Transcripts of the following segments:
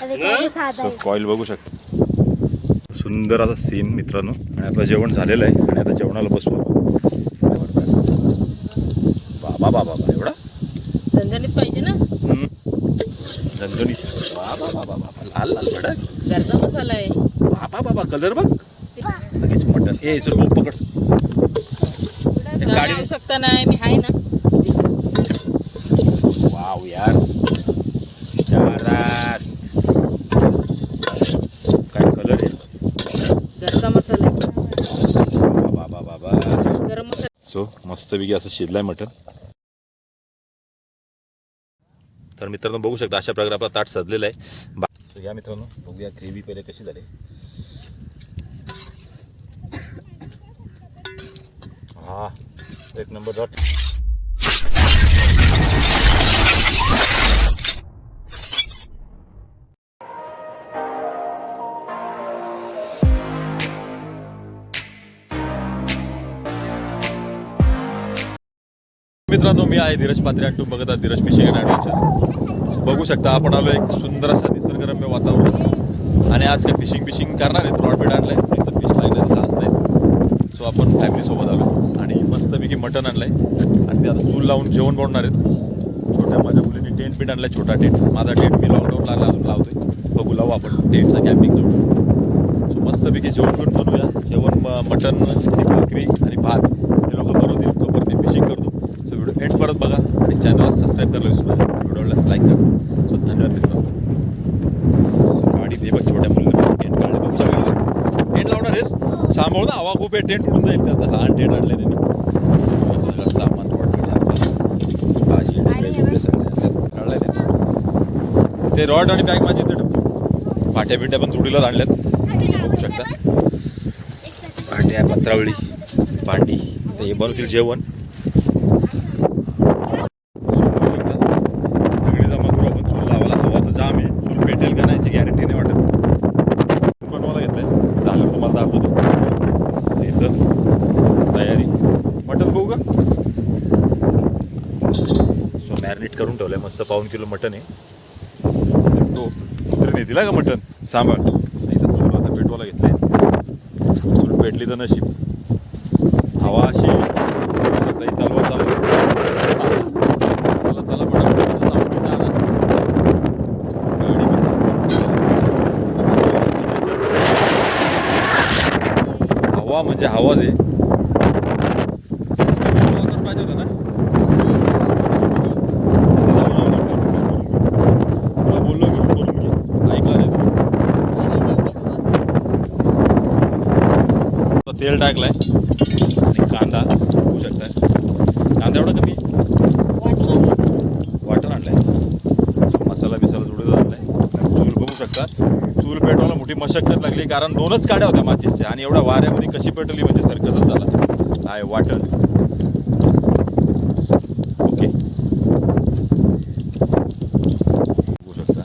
Coil बघू शकता. सुंदर असा सीन मित्रांनो. आणि आपलं जेवण झालेलं आहे. आणि आता जेवणाला बसू. बाबा बाबा बाबा एवढा? झणझणीत पाहिजे ना? हम्म. झणझणीत बाबा बाबा बाबा लाल लाल भडक. घरचा मसाला आहे. बाबा बाबा कलर बघ. लगेच मटन ए सर खूप पकड. गाडी- आवश्यकता नाही. मी आहे ना वाव यार जबरदस्त काय कलर आहे घरचा मसाला आहे बाबा बाबा बाबा गरम मसाला सो मस्तपैकी असं शिजलाय मटन तर मित्रांनो बघू शकता अशा प्रकारे आपला ताट सजलेला आहे. बा या मित्रांनो बघूया ग्रेव्ही पहिले कशी झाली. हा एक नंबर डॉट मित्रांनो मी आहे धीरज पात्रे आणि तुम्ही बघत आहात धीरज फिशिंग ॲडव्हेंचर बघू शकता आपण आलो एक सुंदर असा निसर्गरम्य वातावरण. आणि आज काय फिशिंग फिशिंग करणार आहेत रॉड बीट आणलाय. तर फिश लागणार तसं आज नाही. सो आपण फॅमिलीसोबत आलो. आणि मस्तपैकी मटण आहे आणि ते आता चूल लावून जेवण बनवणार आहेत. छोट्या माझ्या मुलीने टेंट बीट आणलाय छोटा टेंट माझा टेंट मी लॉकडाऊन लागला अजून लावतोय. बघू लावू आपण. टेंटचा कॅम्पिंगचा सो मस्तपैकी जेवण करून बनवूया. जेवण म- मटण भाकरी आणि भात हे लोक बनवतील तोपर्यंत मी फिशिंग करतो सो व्हिडिओ एंड परत बघा आणि चॅनलला सबस्क्राईब करायला विसरू नका. व्हिडिओला लाईक करा. सो धन्यवाद मित्रांनो. गाडी ते बघ छोट्या मुलीने टेंट काढले बघू सगळं टेंट लावणार आहेस? सांभाळू ना हवा खूप आहे टेंट उडून जाईल ते आता. लहान टेंट आणले त्यांनी. सामान भाजी ते. रॉड आणि बॅग माझी इथे ठेवली. पाट्या बिट्या पण जोडीलाच आणल्यात. बघू शकता. पाट्या पत्रावळी भांडी. आता हे बनवतील जेवण बघू शकता दगडी जमा करू आपण चूल लावायला हवा तर जाम आहे चूल पेटेल का नाही याची गॅरंटी नाही वाटत बनवायला घेतलंय झालं तुम्हाला दाखवतो इथं तयारी मटन बघू का सो मॅरिनेट करून ठेवलं आहे मस्त पाऊन किलो मटन आहे. तो कुत्रीने दिला का मटन सांभाळ. नाही तर चूल आता पेटवायला घेतलंय. चूल पेटली तर नशीब. हवा अशी. ही तलवार चालू चला चला गाडी हवा म्हणजे हवा दे पाहिजे होता ना इथं जाऊन आलो आपण. तुला बोललो की करून घे ऐकला नाही तेल टाकलाय आणि कांदा बघू शकता कांदा एवढा कमी? वाटण आणलाय. मसाला बिसाला जोडून आणलाय. चूल बघू शकता. चूल पेटवायला मोठी मशक्कत लागली कारण दोनच काड्या होत्या माचीसच्या आणि एवढ्या वाऱ्यामध्ये कशी पेटवली म्हणजे सर्कसच झाला. आहे वाटण ओके बघू शकता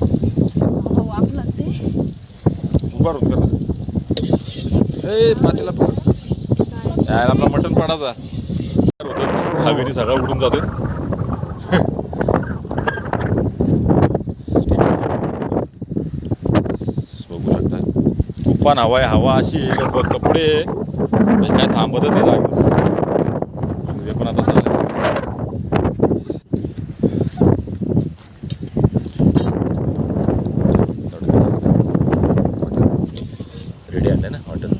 वाफ लागते मारून राहून कर. ए पातेला पकड. यार आपला मटण पाडाचा होतं हवेने सगळा उडून जातोय. बघू शकता. तुफान हवा आहे हवा अशी कपडे काय थांबतच नाही जागेवर. सूर्य पण आता चाललाय रेडी आणलंय ना हॉटेल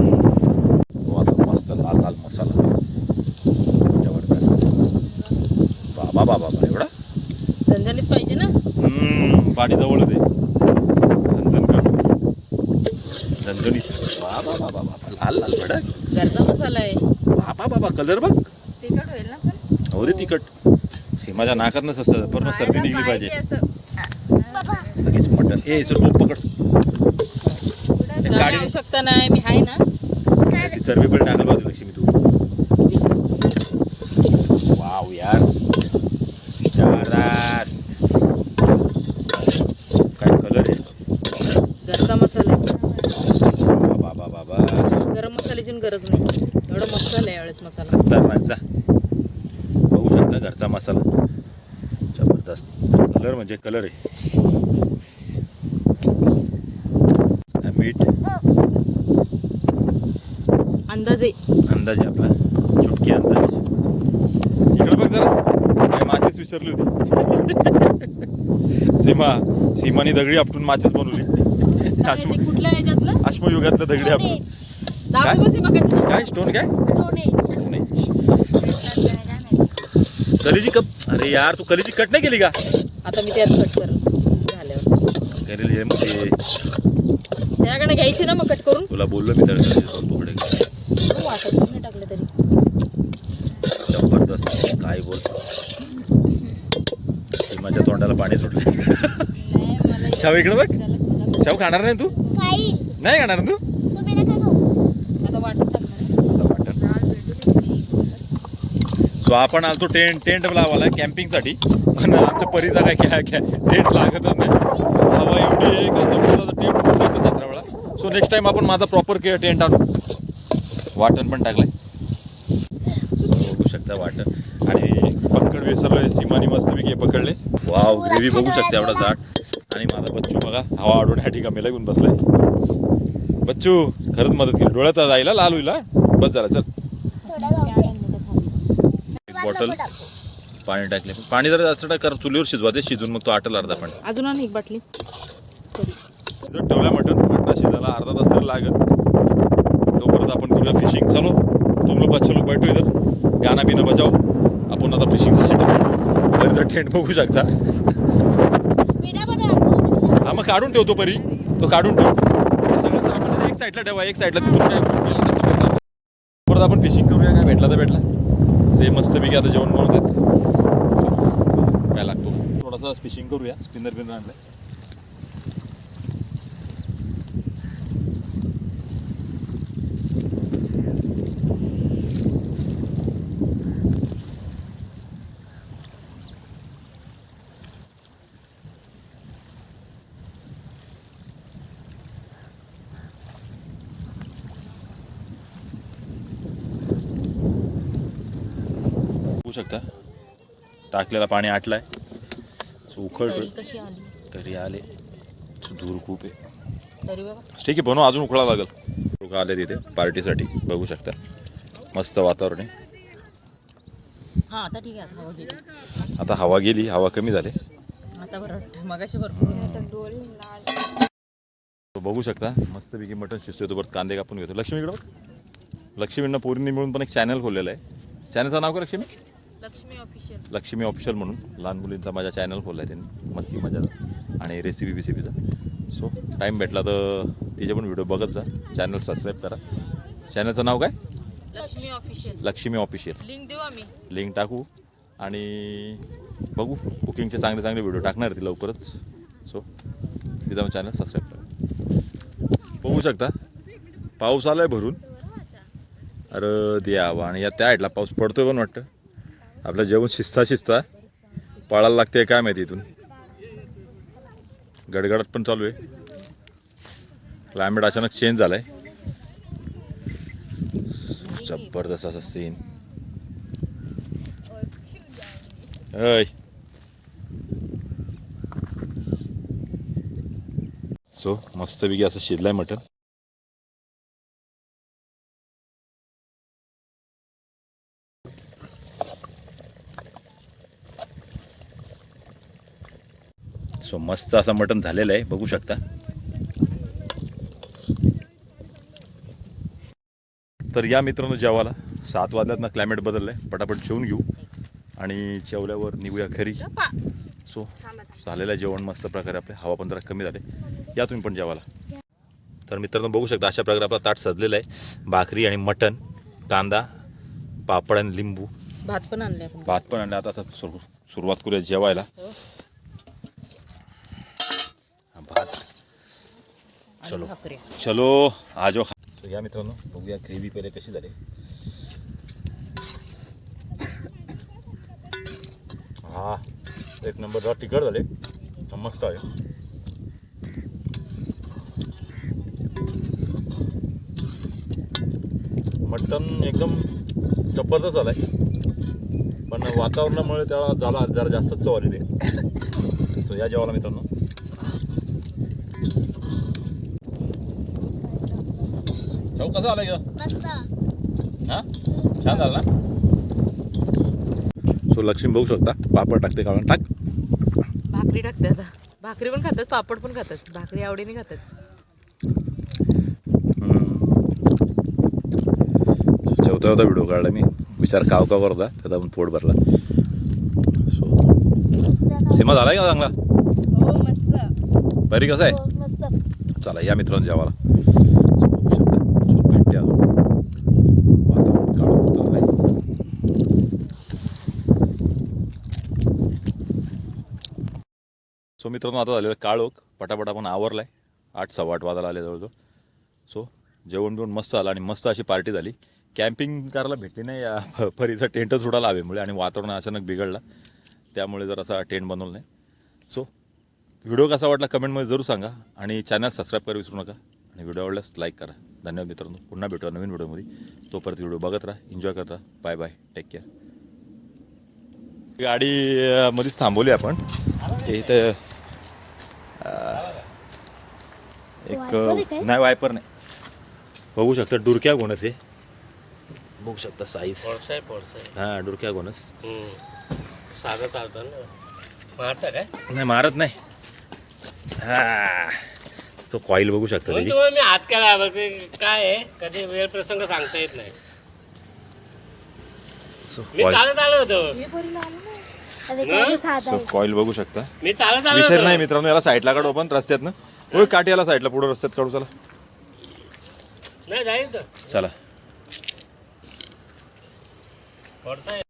आता मस्त लाल लाल मसाला जबरदस्त बाबा बाबा बाबा एवढा झणझणीत पाहिजे ना हम्म, पाणी जवळ दे झणझण कर झणझणीत बाबा बाबा बाबा लाल लाल भडक. घरचा मसाला आहे. बाबा बाबा कलर बघ. तिखट होईल ना पण? हो दे तिखट सीमाच्या नाकात न सस पूर्ण सर्दी निघली पाहिजे लगेच मटण. ए सर खूप पकड. गाडी आवश्यकता नाही मी आहे ना. ती सर्वे पण टाकल बाजू लक्ष्मी तू वाव यार जबरदस्त काय कलर आहे घरचा मसाला. आहे बाबा बाबा गरम मसाल्याची गरज नाही. एवढं मस्त झालं यावेळेस मसाला. खतरनाक. जा. बघू शकता घरचा मसाला. जबरदस्त. कलर म्हणजे कलर आहे. मीठ. अंदाजे. अंदाजे आपला. चुटकी अंदाज. इकडे बघ जरा. काय माचीस विसरली होती. सीमा. सीमानी दगडी आपटून माचीस बनवली. अश्म कुठल्या ह्याच्यातलं अश्मयुगातलं दगडी बघा काय? स्टोन काय? नाही कलीजी कप. अरे यार तू कलीजी कट नाही केली का? आता मी त्यात कट झाल्यावर. करेल हे मग ते. त्याकडे घ्यायची ना मग कट करून. तुला बोललो मी तुकडे वाटत नाही टाकलं तरी. जबरदस्त. काय बोल. सीमाच्या तोंडाला पाणी सुटलं. शाव इकडे बघ. शाव खाणार नाही तू? नाही खाणार तू? सो आपण आलतो टेंट टेंट लावायला कॅम्पिंगसाठी. पण आमच्या परीचा काय काय काय टेंट लागतच नाही. हवा एवढी टेंट फुटतो सतरा वेळा सो नेक्स्ट टाइम आपण माझा प्रॉपर के टेंट आणू. वाटण पण टाकलंय. So, बघू शकता वाटण. आणि पक्कड विसरलोय सीमानी मस्तपैकी पकडले. वाव ग्रेव्ही बघू शकता एवढा जाट आणि माझा बच्चू बघा हवा ह्या ठिकाणी मेला घेऊन बसलाय. बच्चू खरंच मदत केली. डोळ्यात जायला लाल होईल? बस झाला चल. बॉटल. पाणी टाकले. पाणी जर जास्त टाक कारण चुलीवर शिजवा ते शिजून मग तो आटल अर्धा पाणी. अजून आण एक बाटली. जर ठेवल्या मटण मटणा शिजायला अर्धा तास तरी लागत तोपर्यंत आपण करूया फिशिंग चलो तुम लोग बच्चे लोग बैठो इधर. गाना बिना बजाओ. आपण आता फिशिंगचं सेटअप जर टेंट बघू शकता. मग काढून ठेवतो परी. तो काढून ठेव. सगळं सामान एक साईडला ठेवा एक साईडला तिथून काय परत आपण फिशिंग करूया काय? भेटला तर भेटला. सेम मस्तपैकी आता जेवण बनवतात So, काय लागतो. थोडासा फिशिंग करूया. स्पिनर बिनर आणलं बघू शकता. टाकलेला पाणी आटलाय. So, उकळतोय कशी आली? तरी आले. धूर खूप आहे. ठीक आहे बनव अजून उकळा लागल. लोक आले तिथे पार्टीसाठी. बघू शकता. मस्त वातावरण आहे. हा आता ठीक आहे आता हवा गेली. आता हवा गेली हवा कमी झाली. बघू शकता मस्तपैकी मटण शिजतोय. तो परत कांदे कापून घेतो लक्ष्मीकडं. लक्ष्मींना पोरींनी मिळून पण एक चॅनल खोललेलं आहे. चॅनलचं नाव का लक्ष्मी? लक्ष्मी ऑफिशियल लक्ष्मी ऑफिशियल म्हणून लहान मुलींचा माझा चॅनल खोलला आहे त्यांनी. मस्ती मजाचा आणि रेसिपी बिसिपीचा. सो टाईम भेटला तर तिचे पण व्हिडिओ बघत जा. चॅनल सबस्क्राईब करा. चॅनलचं नाव काय? Lakshmi official Lakshmi official link देऊ आम्ही. लिंक टाकू. आणि बघू. कुकिंगचे चांगले चांगले व्हिडिओ टाकणार ती लवकरच. सो तिथं चॅनल सबस्क्राईब करा. बघू शकता. पाऊस आलाय भरून. अरे द्यावा आणि या त्या साईडला पाऊस पडतोय पण वाटतं. आपलं जेवण शिस्ता शिस्ता पळायला लागते काय माहिती इथून. गडगडत पण चालू आहे. क्लायमेट अचानक चेंज झालाय. जबरदस्त असा सीन अय सो मस्तपैकी असं शिजलाय मटण. सो मस्त असं मटण झालेलं आहे बघू शकता. तर या मित्रांनो जेवायला. सात वाजल्यात ना क्लायमेट बदललं आहे पटापट जेवून घेऊ. आणि जेवल्यावर निघूया घरी. सो झालेलं आहे जेवण मस्त प्रकारे आपले. हवा पण जरा कमी झाले. या तुम्ही पण जेवायला. तर मित्रांनो बघू शकता अशा प्रकारे आपला ताट सजलेलं आहे. भाकरी आणि मटण कांदा पापड आणि लिंबू. भात पण आणले भात पण आणला आता आता सुरू सुरुवात करूया जेवायला हो. हा, भात आणि चलो. चलो आजो खा तर या मित्रांनो बघूया ग्रेव्ही पहिले कशी झाली. हा एक नंबर जरा तिखट झाले. मस्त आहे. मटन एकदम जबरदस्त झालाय. पण वातावरणामुळे त्याला झाला जरा जास्तच चव आलेली आहे. सो या जेवायला मित्रांनो. चव कसा आलाय ग मस्त. हा? छान झालं ना? सो लक्ष्मी बघू शकता पापड टाकते काढून. टाक. भाकरी टाकते आता. भाकरी पण खातात पापड पण खातात. भाकरी आवडीने खातात. जेवता जेवता व्हिडिओ काढला मी. विचार काव काव करता त्याचा पण पोट भरला. सो सीमा झाला का चांगला? हो मस्त. कसं आहे? हो, मस्त. चला या मित्रांनो जेवायला. बघू शकता सो भेटते अजून वातावरण काळं होत आलंय सो मित्रांनो आता झालेलं काळोख. पटापट आपण आवरलाय. आठ सव्वा आठ वाजायला आले जवळजवळ. सो जेवण बिवण मस्त आलं आणि मस्त अशी पार्टी झाली. कॅम्पिंग करायला भेटली नाही या फरीचा टेंटच उडाला हवेमुळे आणि वातावरण अचानक बिघडला. त्यामुळे जर असा टेंट बनवला नाही. सो व्हिडिओ कसा वाटला कमेंटमध्ये जरूर सांगा आणि चॅनल सबस्क्राईब करा विसरू नका. आणि व्हिडिओ आवडल्यास लाईक करा. धन्यवाद मित्रांनो. पुन्हा भेटूया नवीन व्हिडिओमध्ये. तोपर्यंत व्हिडिओ बघत राहा. एन्जॉय करत राहा. बाय बाय टेक केअर गाडी मध्येच थांबवली आपण. ते इथं एक वायपर आहे. काय? नाही वायपर नाही. बघू शकता डुरक्या घोणस आहे. बघू शकता साईज पळसाय पळसाय हां डुरक्या घोणस साधं चालतं ना. मारता काय? नाही मारत नाही. हा. तो कॉईल बघू शकता म्हणून त्याची. तुम्हाला मी हात ते काय आहे? कधी वेळ प्रसंग सांगता येत नाही. सो मी कॉईल चालत आलो होतो. हे बरी लागलं ना अरे ना? काय साधा सो कॉईल बघू शकता. मी चालत आलो विसर नाही होतो मित्रांनो याला साईडला काढू आपण रस्त्यातनं होय काठी याला साईडला पुढे रस्त्यात काढू चला. नाही जाईल तर. चला. पडताय.